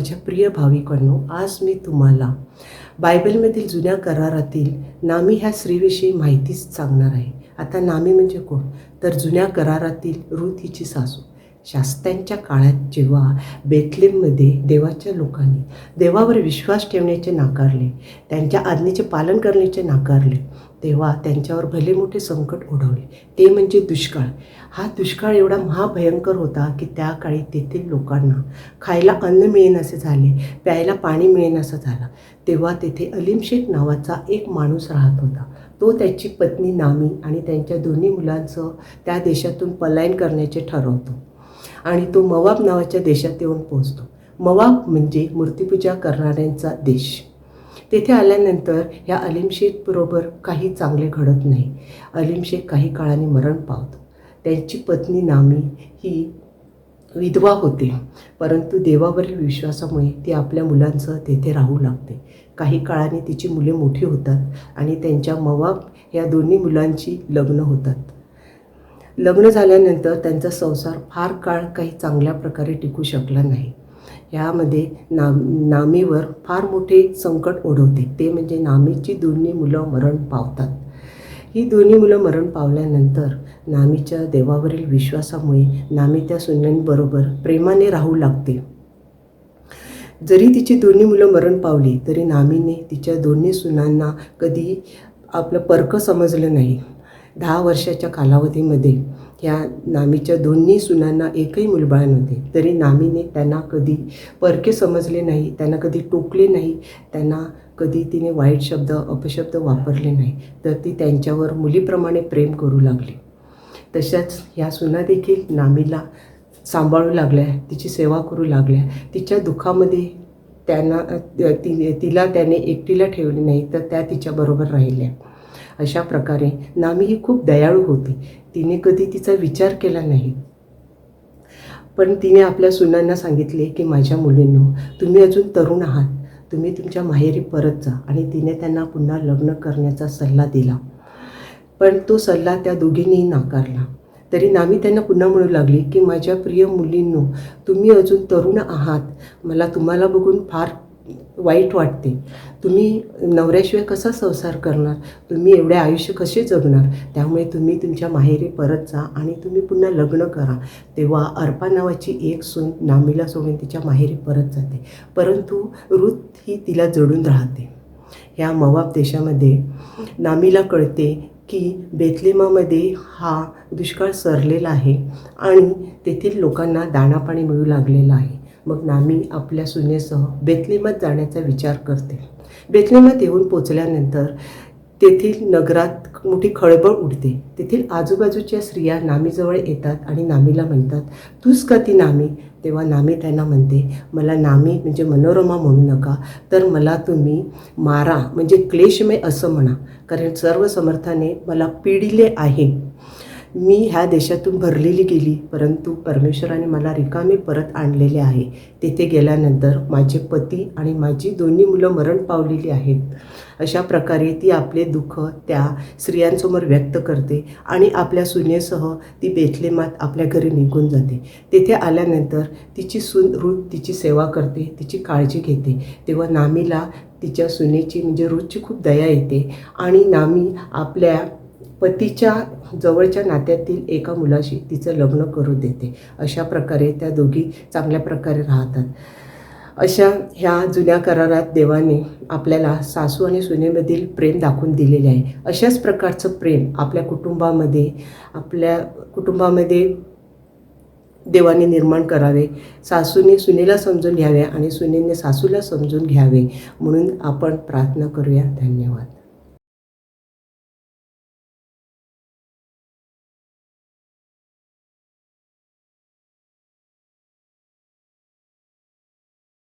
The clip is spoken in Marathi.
माझ्या प्रिय भाविकांनो आज मी तुम्हाला बायबलमधील जुन्या करारातील नामी ह्या स्त्रीविषयी माहितीच सांगणार आहे. आता नामी म्हणजे कोण? तर जुन्या करारातील रुथ हिची सासू. शास्त्यांच्या काळात जेव्हा बेथलेममध्ये देवाच्या लोकांनी देवावर विश्वास ठेवण्याचे नाकारले त्यांच्या आज्ञेचे पालन करण्याचे नाकारले तेव्हा त्यांच्यावर भले मोठे संकट ओढवले. ते म्हणजे दुष्काळ. हा दुष्काळ एवढा महाभयंकर होता की त्या काळी तेथील लोकांना खायला अन्न मिळेनासे झाले प्यायला पाणी मिळेनासं झालं. तेव्हा तेथे अलिमशेख नावाचा एक माणूस राहत होता. तो त्याची पत्नी नामी आणि त्यांच्या दोन्ही मुलांसह त्या देशातून पलायन करण्याचे ठरवतो. आणि तो मवाब नावाच्या देशात येऊन पोहोचतो. मवाब म्हणजे मूर्तीपूजा करणाऱ्यांचा देश. तेथे आल्यानंतर ह्या अलीम शेखबरोबर काही चांगले घडत नाही. अलिमशेख काही काळाने मरण पावतो. त्यांची पत्नी नामी ही विधवा होते. परंतु देवावरील विश्वासामुळे ती आपल्या मुलांसह तेथे राहू लागते. काही काळाने तिची मुले मोठी होतात आणि त्यांच्या मवाब या दोन्ही मुलांची लग्न होतात. लग्न झाल्यानंतर त्यांचा संसार फार काळ काही चांगल्या प्रकारे टिकू शकला नाही. यामध्ये नाम नामीवर फार मोठे संकट ओढवते. ते म्हणजे नामीची दोन्ही मुलं मरण पावतात. ही दोन्ही मुलं मरण पावल्यानंतर नामीच्या देवावरील विश्वासामुळे नामी त्या सुनांबरोबर प्रेमाने राहू लागते. जरी तिची दोन्ही मुलं मरण पावली तरी नामीने तिच्या दोन्ही सुनांना कधी आपलं परकं समजलं नाही. दहा वर्षाच्या कालावधीमध्ये ह्या नामीच्या दोन्ही सुनांना एकही मुलबाळ नव्हते. तरी नामीने त्यांना कधी परके समजले नाही त्यांना कधी टोकले नाही त्यांना कधी तिने वाईट शब्द अपशब्द वापरले नाही तर ती त्यांच्यावर मुलीप्रमाणे प्रेम करू लागली. तशाच ह्या सुना देखील नामीला सांभाळू लागल्या तिची सेवा करू लागल्या. तिच्या दुःखामध्ये त्यांना ति तिला त्याने एकटीला ठेवले नाही तर त्या तिच्याबरोबर राहिल्या. अशा प्रकारे नामी ही खूप दयाळू होती. तिने कधी तिचा विचार केला नाही. पण तिने आपल्या सुनांना सांगितले की माझ्या मुलींनो तुम्ही अजून तरुण आहात. तुम्ही तुमच्या माहेरी परत जा. आणि तिने त्यांना पुन्हा लग्न करण्याचा सल्ला दिला. पण तो सल्ला त्या दोघींनीही नाकारला. तरी नामी त्यांना पुन्हा म्हणू लागली की माझ्या प्रिय मुलींनो तुम्ही अजून तरुण आहात. मला तुम्हाला बघून फार वाईट वाटते. तुम्ही नवऱ्याशिवाय कसा संसार करणार? तुम्ही एवढे आयुष्य कसे जगणार? त्यामुळे तुम्ही तुमच्या माहेरी परत जा आणि तुम्ही पुन्हा लग्न करा. तेव्हा अर्पा नावाची एक सून नामीला सोडून तिच्या माहेरी परत जाते. परंतु ऋत ही तिला जडून राहते. ह्या मवाब देशामध्ये नामीला कळते की बेथलेमामध्ये हा दुष्काळ सरलेला आहे आणि तेथील लोकांना दाणापाणी मिळू लागलेलं आहे. मग नामी आपल्या सुनेसह बेतलेमत जाण्याचा विचार करते. बेतलेमत येऊन पोचल्यानंतर तेथील नगरात मोठी खळबळ उडते. तेथील आजूबाजूच्या स्त्रिया नामीजवळ येतात आणि नामीला म्हणतात तूच का ती नामी? तेव्हा नामी त्यांना म्हणते मला नामी म्हणजे मनोरमा म्हणू नका तर मला तुम्ही मारा म्हणजे क्लेशमय असं म्हणा कारण सर्व समर्थाने मला पिडिले आहे. मी ह्या देशातून भरलेली गेली परंतु परमेश्वराने मला रिकामे परत आणलेले आहे. तेथे गेल्यानंतर माझे पती आणि माझी दोन्ही मुलं मरण पावलेली आहेत. अशा प्रकारे ती आपले दुःख त्या स्त्रियांसमोर व्यक्त करते आणि आपल्या सुनेसह ती बेथलेमात आपल्या घरी निघून जाते. तेथे आल्यानंतर तिची सून रूथ तिची सेवा करते तिची काळजी घेते. तेव्हा नामीला तिच्या सुनेची म्हणजे रूथची खूप दया येते आणि नामी आपल्या पतीच्या जवळच्या नात्यातील एका मुलाशी तिचं लग्न करू देते. अशा प्रकारे त्या दोघी चांगल्या प्रकारे राहतात. अशा ह्या जुन्या करारात देवाने आपल्याला सासू आणि सुनेमधील प्रेम दाखवून दिलेले आहे. अशाच प्रकारचं प्रेम आपल्या कुटुंबामध्ये आपल्या कुटुंबामध्ये देवाने निर्माण करावे. सासूने सुनेला समजून घ्यावे आणि सुनेने सासूला समजून घ्यावे. म्हणून आपण प्रार्थना करूया. धन्यवाद.